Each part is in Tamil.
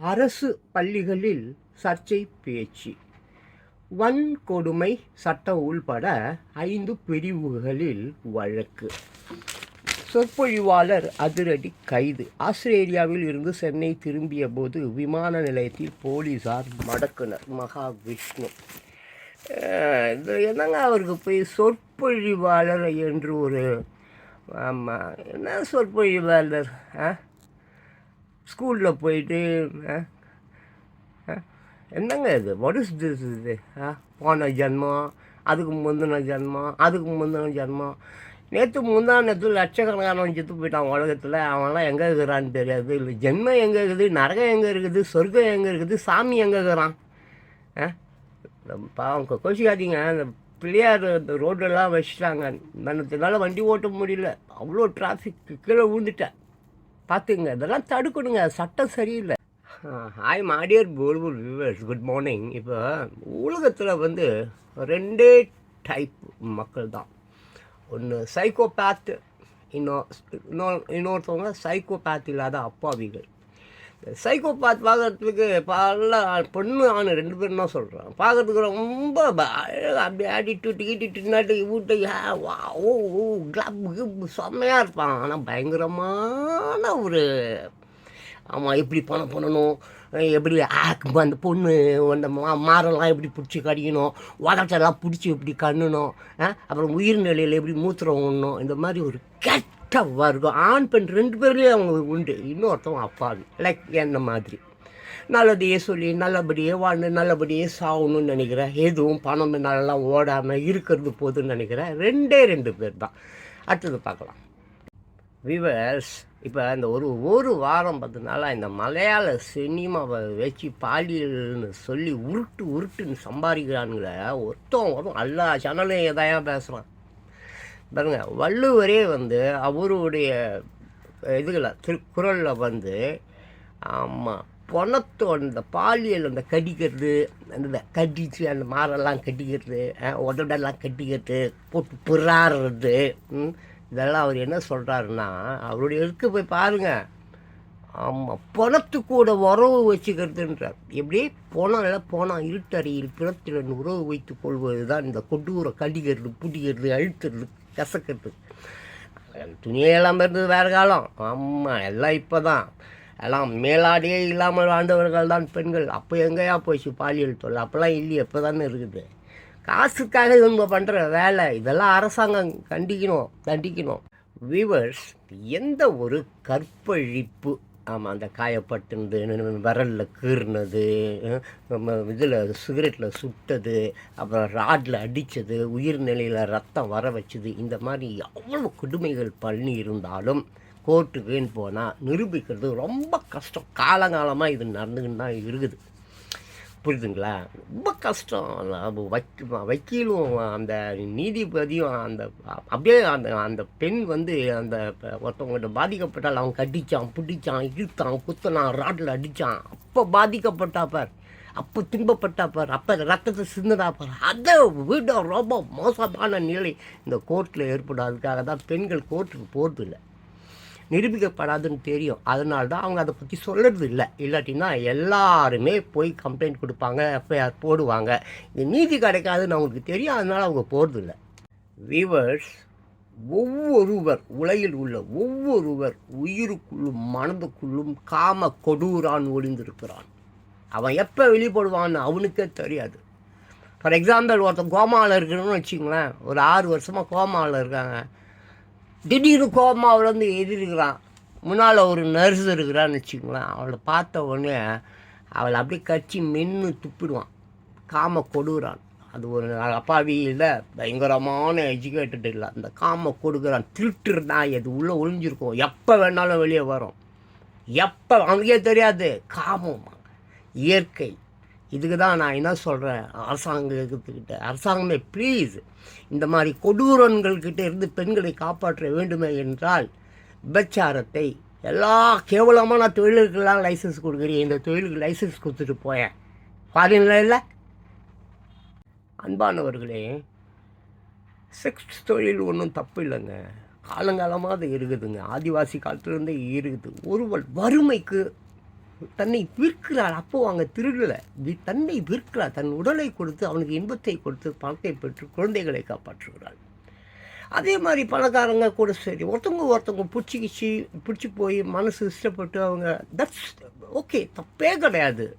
அரசு பள்ளிகளில் சர்ச்சை பேச்சு. வன்கொடுமை சட்டம் உள்பட ஐந்து பிரிவுகளில் வழக்கு. சொற்பொழிவாளர் அதிரடி கைது. ஆஸ்திரேலியாவில் இருந்து சென்னை திரும்பிய போது விமான நிலையத்தில் போலீசார் மடக்குனர் மகாவிஷ்ணு. இது என்னங்க அவருக்கு போய் சொற்பொழிவாளர் என்று ஒரு ஆமாம் என்ன சொற்பொழிவாளர் ஆ ஸ்கூலில் போயிட்டு என்னங்க இது? வாட் இஸ் திஸ் இது ஆ போன ஜென்மம் அதுக்கு முந்தின ஜென்மம் அதுக்கு முந்தின ஜென்மம். நேற்று முந்தா நேற்று லட்சக்கணக்கானவன் செத்து போயிட்டான் உலகத்தில். அவன்லாம் எங்கே இருக்கிறான்னு தெரியாது. இல்லை ஜென்மம் எங்கே இருக்குது நரகம் எங்கே இருக்குது சொர்க்கம் எங்கே இருக்குது சாமி எங்கே இருக்கிறான்? ஆ பாவம் கோச்சிக்காதீங்க. அந்த பிள்ளையார் அந்த ரோடெல்லாம் வச்சுட்டாங்க. மனத்தினால வண்டி ஓட்ட முடியல. அவ்வளோ டிராஃபிக் கீழே விழுந்துட்டேன். பார்த்துங்க இதெல்லாம் தடுக்கணுங்க. சட்டம் சரியில்லை. ஹாய் மாடியர் போல்பூர் வியூவர்ஸ் குட் மார்னிங் இப்போ உலகத்தில் வந்து ரெண்டே டைப் மக்கள் தான் ஒன்று சைக்கோபேத் இன்னொ இன்னொரு இன்னொருத்தவங்க சைக்கோபேத் இல்லாத அப்பாவிகள். சைக்கோபாத் பார்க்கறதுக்கு பல பொண்ணு ஆணு ரெண்டு பேரும் தான் சொல்கிறான் பார்க்கறதுக்கு ரொம்ப அப்படி அப்படியே ஆட்டிட்டு கிட்டிட்டு நாட்டு வீட்டு வா ஓ ஓ கிளப் கிப் செம்மையாக இருப்பான். ஆனால் பயங்கரமான ஒரு ஆமாம் எப்படி பணம் பண்ணணும் எப்படி ஆக்கு அந்த பொண்ணு அந்த மா மாரெல்லாம் எப்படி பிடிச்சி கடிக்கணும் உதட்டெல்லாம் பிடிச்சி எப்படி கண்ணணும் அப்புறம் அப்புறம் உயிர்நிலையில் எப்படி மூத்திரம் உண்ணணும் இந்த மாதிரி ஒரு கரெக்டாக வர்க்கம் ஆண் பெண் ரெண்டு பேர்லேயும் அவங்க உண்டு. இன்னொருத்தவங்க அப்பாவி. லைக் என்ன மாதிரி. நல்லதையே சொல்லி நல்லபடியே வாழ்ந்து நல்லபடியே சாகணும்னு நினைக்கிறேன் எதுவும் பணம் நல்லா ஓடாமல் இருக்கிறது போதுன்னு நினைக்கிறேன் ரெண்டே ரெண்டு பேர் தான். அடுத்தது பார்க்கலாம். விவர்ஸ் இப்போ இந்த ஒரு ஒரு வாரம் பத்து நாளாக இந்த மலையாள சினிமாவை வச்சு பாலியல்னு சொல்லி உருட்டு உருட்டுன்னு சம்பாதிக்கிறானுங்களே. ஒருத்தவங்க வரும் எல்லா சேனலையும் எதாயா பேசுகிறான் பாருங்க வள்ளுவரே வந்து அவருடைய இதுகளை திருக்குறளில் வந்து ஆமாம் பொணத்தோட இந்த பாலியல் அந்த கடிக்கிறது அந்த கடிச்சு அந்த மாரெல்லாம் கட்டிக்கிறது உடம்பெல்லாம் கட்டிக்கிறது போட்டு புறாடுறது இதெல்லாம் அவர் என்ன சொல்கிறாருன்னா அவருடைய இருக்கு போய் பாருங்கள் ஆமாம் பணத்து கூட உறவு வச்சுக்கிறதுன்றார். எப்படி? பணம் இல்லை போனால் இருட்டறையில் பிறத்திறன் உறவு வைத்துக் கொள்வது தான் இந்த கொடூர கடிக்கிறது பிடிக்கிறது அழுத்துறது கசக்கிறது துணியெல்லாம் இருந்தது வேறு காலம். ஆமாம் எல்லாம் இப்போ தான் எல்லாம் மேலாடியே இல்லாமல் வாழ்ந்தவர்கள் தான் பெண்கள். அப்போ எங்கேயா போச்சு பாலியல் தொழில் அப்போல்லாம் இல்லையே இப்போ தானே இருக்குது. காசுக்காக இவங்க பண்ணுற வேலை இதெல்லாம் அரசாங்கம் கண்டிக்கணும் தண்டிக்கணும். வீவர்ஸ் எந்த ஒரு கற்பழிப்பு ஆமாம் அந்த காயப்பட்டுனது விரலில் கீறினது இதில் சிகரெட்டில் சுட்டது அப்புறம் ராட்டில் அடித்தது உயிர்நிலையில் ரத்தம் வர வச்சது இந்த மாதிரி எவ்வளோ கொடுமைகள் பண்ணி இருந்தாலும் கோர்ட்டுக்குன்னு போனால் நிரூபிக்கிறது ரொம்ப கஷ்டம். காலங்காலமாக இது நடந்துக்கிட்டு தான் இருக்குது. புரியுதுங்களா? ரொம்ப கஷ்டம். அது வக்கீ வக்கீலும் அந்த நீதிபதியும் அந்த அப்படியே அந்த அந்த பெண் வந்து அந்த ப- ஒருத்தவங்கள்ட்ட பாதிக்கப்பட்டால் அவன் கடித்தான் பிடிச்சான் இழுத்தான் குத்தனான் ராட்டில் அடித்தான் அப்போ பாதிக்கப்பட்டா பார். அப்போ துன்பப்பட்டா பார். அப்போ ரத்தத்தை சிந்ததா பார். அதை விட ரொம்ப மோசமான நிலை இந்த கோர்ட்டில் ஏற்படும். அதுக்காக தான் பெண்கள் கோர்ட்டுக்கு போகிறது இல்லை நிரூபிக்கப்படாதுன்னு தெரியும். அதனால தான் அவங்க அதை பற்றி சொல்கிறது இல்லை இல்லாட்டின்னா எல்லாருமே போய் கம்ப்ளைண்ட் கொடுப்பாங்க எஃப்ஐஆர் போடுவாங்க. இது நீதி கிடைக்காதுன்னு அவங்களுக்கு தெரியும். அதனால அவங்க போகிறது இல்லை வியூவர்ஸ் ஒவ்வொருவர் உலகில் உள்ள ஒவ்வொருவர் உயிருக்குள்ளும் மனதுக்குள்ளும் காம கொடூரான் ஒளிந்திருக்கிறான். அவன் எப்போ வெளிப்படுவான்னு அவனுக்கே தெரியாது. ஃபார் எக்ஸாம்பிள் ஒருத்தன் கோமாவில் இருக்கணும்னு வச்சுங்களேன் ஒரு ஆறு வருஷமாக கோமாவில் இருக்காங்க. திடீர்னு கோமாவில் வந்து எதிர்க்கிறான் முன்னால் ஒரு நர்ஸ் இருக்கிறான்னு வச்சுக்கோங்களேன். அவளை பார்த்த உடனே அவளை அப்படியே கச்சி மென்று துப்பிடுவான். காம கொடுக்குறான். அது ஒரு அப்பாவி இல்லை பயங்கரமான எஜுகேட்டட் இல்லை. அந்த காம கொடுக்குறான். திருட்டுறா எது? உள்ளே ஒளிஞ்சிருக்கும். எப்போ வேணாலும் வெளியே வரும். எப்போ? அவனுக்கே தெரியாது. காமம். இயற்கை. இதுக்கு தான் நான் என்ன சொல்கிறேன் அரசாங்கத்துக்கிட்ட அரசாங்கமே ப்ளீஸ் இந்த மாதிரி கொடூரன்கள்கிட்ட இருந்து பெண்களை காப்பாற்ற வேண்டுமே என்றால் விபச்சாரத்தை எல்லா கேவலமான தொழிலுக்கெல்லாம் லைசன்ஸ் கொடுக்குறீங்க. இந்த தொழிலுக்கு லைசன்ஸ் கொடுத்துட்டு போயேன். ஃபாரின்ல இல்லை? அன்பானவர்களே செக்ஸ் தொழில் ஒன்றும் தப்பு இல்லைங்க. காலங்காலமாக அது இருக்குதுங்க. ஆதிவாசி காலத்துலேருந்தே இருக்குது. ஒருவர் வறுமைக்கு தன்னை விற்கிறார் அப்போ அவங்க திருடலை. வி- தன்னை விற்கிறார் தன் உடலை கொடுத்து அவனுக்கு இன்பத்தை கொடுத்து பணத்தை பெற்று குழந்தைகளை காப்பாற்றுகிறாள். அதே மாதிரி பணக்காரங்க கூட சரி. ஒருத்தவங்க ஒருத்தவங்க பிடிச்சிக்கிச்சு பிடிச்சி போய் மனசு இஷ்டப்பட்டு அவங்க தட்ஸ் ஓகே தப்பே கிடையாது.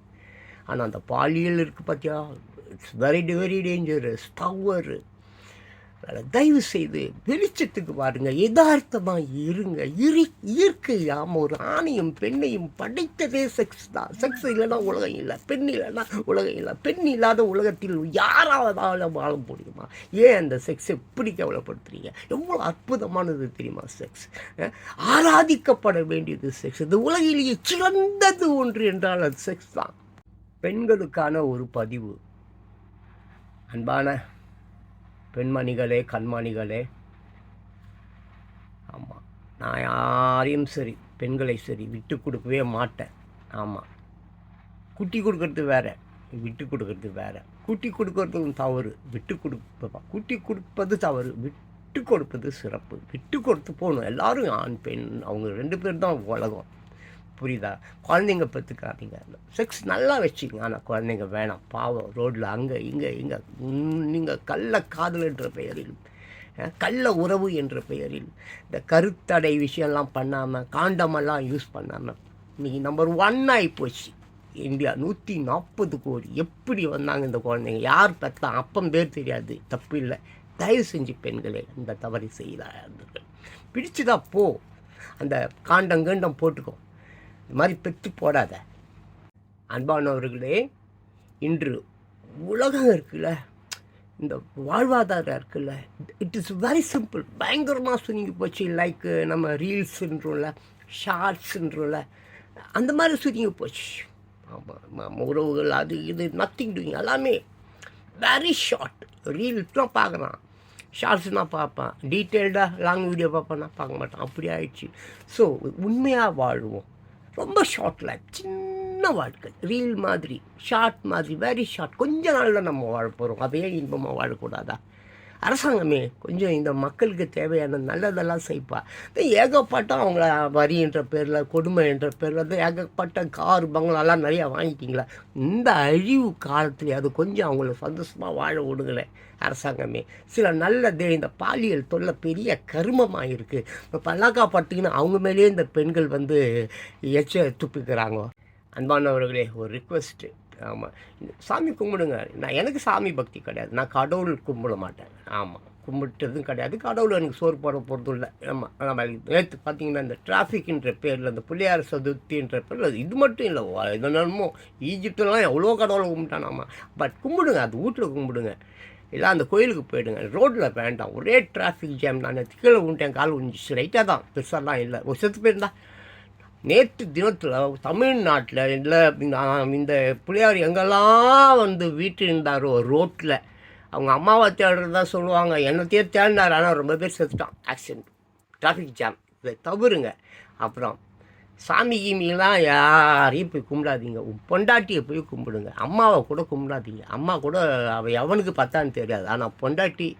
ஆனால் அந்த பாலியல் இருக்குது பார்த்தியா it's very very dangerous power தயவு செய்து வெளிச்சத்துக்கு பாருங்க யதார்த்தமாக இருங்க. இரு இயற்கையாம ஒரு ஆணையும் பெண்ணையும் படைத்ததே செக்ஸ் தான். செக்ஸ் இல்லைன்னா உலகம் இல்லை. பெண் இல்லைன்னா உலகம் இல்லை. பெண் இல்லாத உலகத்தில் யாராவது வாழ முடியுமா? ஏன் அந்த செக்ஸை எப்படி கவலைப்படுத்துறீங்க? எவ்வளோ அற்புதமானது தெரியுமா செக்ஸ் ஆராதிக்கப்பட வேண்டியது செக்ஸ் இந்த உலகிலேயே சிறந்தது ஒன்று என்றால் அது செக்ஸ் தான். பெண்களுக்கான ஒரு பதிவு. அன்பான பெண்மணிகளே கண்மணிகளே. ஆமாம் நான் யாரையும் சரி பெண்களை சரி விட்டு கொடுக்கவே மாட்டேன். ஆமாம் குட்டி கொடுக்கறது வேறு விட்டு கொடுக்கறது வேறு. குட்டி கொடுக்கறதும் தவறு விட்டு கொடுப்பா குட்டி கொடுப்பது தவறு விட்டு கொடுப்பது சிறப்பு விட்டு கொடுத்து போகணும். எல்லோரும் ஆண் பெண் அவங்க ரெண்டு பேர் தான் உலகம். புரியுதா? குழந்தைங்க பெற்றுக்காதீங்க செக்ஸ் நல்லா வச்சுங்க. ஆனால் குழந்தைங்க வேணாம். பாவம். ரோட்டில் அங்கே இங்கே இங்கே. நீங்கள் கள்ள காதல் என்ற பெயரில் கள்ள உறவு என்ற பெயரில் இந்த கருத்தடை விஷயம்லாம் பண்ணாமல் காண்டமெல்லாம் யூஸ் பண்ணாமல் இன்றைக்கி நம்பர் ஒன் ஆகி போச்சு. இந்தியா நூற்றி நாற்பது கோடி. எப்படி வந்தாங்க இந்த குழந்தைங்க? யார் பெற்றா அப்பம் பேர் தெரியாது. தப்பு இல்லை. தயவு செஞ்சு பெண்களே இந்த தவறை செய்தார்கள் பிடிச்சுதான் போ. அந்த காண்டம் கண்டம் போட்டுக்கோ. இந்த மாதிரி பெற்று போடாத. அன்பானவர்களே இன்று உலகம் இருக்குல்ல இந்த வாழ்வாதாரம் இருக்குல்ல இட் இஸ் வெரி சிம்பிள் பயங்கரமாக சுருங்கி போச்சு. லைக் நம்ம ரீல்ஸுன்றோம்ல ஷார்ட்ஸுன்றோம்ல அந்த மாதிரி சுருங்கி போச்சு. ஆமாம் உறவுகள் அது இது நத்திங் டூயிங் எல்லாமே வெரி ஷார்ட் ரீல்ஸ் தான் பார்க்குறான் ஷார்ட்ஸ்னால் பார்ப்பேன். டீட்டெயில்டாக லாங் வீடியோ பார்ப்பேன்னா பார்க்க மாட்டான். அப்படி ஆயிடுச்சு. ஸோ உண்மையாக வாழ்வோம். ரொம்ப ஷார்ட் லைஃப் சின்ன வாழ்க்கை. ரீல் மாதிரி ஷார்ட் மாதிரி வெரி ஷார்ட் கொஞ்ச நாளில் நம்ம வாழ போகிறோம் அதையே இன்பமாக வாழக்கூடாதா? அரசாங்கமே கொஞ்சம் இந்த மக்களுக்கு தேவையான நல்லதெல்லாம் செய்ப்பா. ஏகப்பட்ட அவங்கள வரி என்ற பேரில் கொடுமை என்ற பேரில் வந்து ஏகப்பட்ட கார் பங்களாலாம் நிறையா வாங்கிட்டீங்களா? இந்த அழிவு காலத்துல அது கொஞ்சம் அவங்கள சந்தோஷமாக வாழ விடுங்களேன் அரசாங்கமே. சில நல்லது இந்த பாலியல் தொல்லை பெரிய கருமமாக இருக்குது இப்போ பல்லாக்கா பார்த்தீங்கன்னா அவங்க மேலேயே இந்த பெண்கள் வந்து எச்ச துப்பிக்கிறாங்க. அன்பானவர்களே ஒரு ரிக்வெஸ்ட்டு ஆமாம் சாமி கும்பிடுங்க. நான் எனக்கு சாமி பக்தி கிடையாது. நான் கடவுள் கும்பிட மாட்டேன். ஆமாம் கும்பிட்டதும் கிடையாது. கடவுள் எனக்கு சோறு போட போகிறது இல்லை ஆமாம் நம்ம நேற்று பார்த்தீங்கன்னா இந்த டிராஃபிக்ன்ற பேரில் இந்த பிள்ளையார் சதுர்த்தின்ற பேரில் இது மட்டும் இல்லை. இதனாலுமோ ஈஜிப்டெல்லாம் எவ்வளோ கடவுளை கும்பிட்டானாமா பட் கும்பிடுங்க. அது வீட்டில் கும்பிடுங்க. இல்லை அந்த கோயிலுக்கு போயிடுங்க. ரோட்டில் வேண்டாம். ஒரே டிராஃபிக் ஜாம் நான் கீழே உண்டேன் கால் உஞ்சிச்சு ரைட்டாக தான். பெருசாலாம் இல்லை. ஒரு செத்து போயிருந்தா. நேற்று தினத்தில் தமிழ்நாட்டில் இல்லை இந்த- இந்த பிள்ளையார் எங்கெல்லாம் வந்து வீட்டில் இருந்தாரோ ரோட்டில் அவங்க அம்மாவை தேடுறதா சொல்லுவாங்க என்னத்தையே தேடினார் ஆனால் ரொம்ப பேர் செத்துட்டான். ஆக்சிடென்ட் டிராஃபிக் ஜாம் இதை தவிருங்க அப்புறம் சாமி கீமிலாம் யாரையும் போய் கும்பிடாதீங்க. உன் பொண்டாட்டியை போய் கும்பிடுங்க. அம்மாவை கூட கும்பிடாதீங்க. அம்மா கூட அவள் எவனுக்கு பார்த்தான்னு தெரியாது. ஆனால் பொண்டாட்டி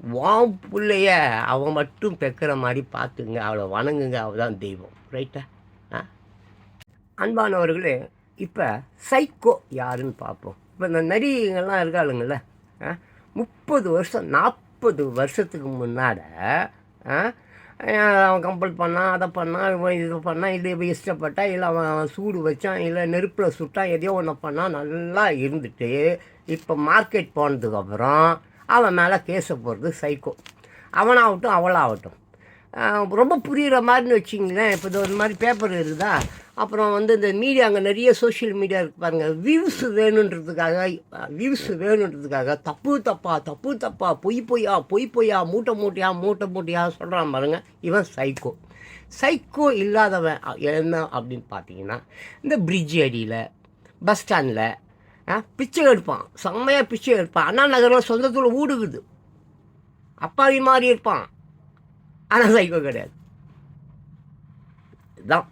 வா பிள்ளைய அவன் மட்டும் பெக்கிற மாதிரி பார்த்துங்க. அவளை வணங்குங்க. அவள் தான் தெய்வம் ரைட்டா அன்பானவர்களே இப்போ சைக்கோ யாருன்னு பார்ப்போம். இப்போ இந்த நரிங்கெல்லாம் இருக்காளுங்கள்ல ஆ முப்பது வருஷம் நாற்பது வருஷத்துக்கு முன்னாட அவன் கம்பல் பண்ணான் அதை பண்ணான் இவன் இது பண்ணான் இது இஷ்டப்பட்டான் இல்லை அவன் சூடு வச்சான் இல்லை நெருப்பில் சுட்டான் எதையோ ஒன்று பண்ணான் நல்லா இருந்துட்டு இப்போ மார்க்கெட் போனதுக்கப்புறம் அவன் மேலே கேஸை போகிறது சைக்கோ அவனாகட்டும் அவளாகட்டும். ரொம்ப புரிகிற மாதிரின்னு வச்சிங்களேன் இப்போ இது ஒரு மாதிரி பேப்பர் இருக்குதா அப்புறம் வந்து இந்த மீடியா அங்கே நிறைய சோஷியல் மீடியா இருக்கு பாருங்கள் வியூஸ் வேணுன்றதுக்காக வியூஸ் வேணுன்றதுக்காக தப்பு தப்பா தப்பு தப்பா பொய் பொய்யா பொய் பொய்யா மூட்டை மூட்டையா மூட்டை மூட்டையா சொல்கிறான் பாருங்கள் இவன் சைக்கோ சைக்கோ இல்லாதவன் என்ன அப்படின்னு பார்த்தீங்கன்னா இந்த பிரிட்ஜ் அடியில் பஸ் ஸ்டாண்டில் பிச்சை எடுப்பான். செம்மையாக பிச்சை எடுப்பான். அண்ணா நகரில் சொந்தத்தில் ஊடுகுது. அப்பாவி மாதிரி இருப்பான். ஆனால் சைக்கோ கிடையாது. இதுதான்.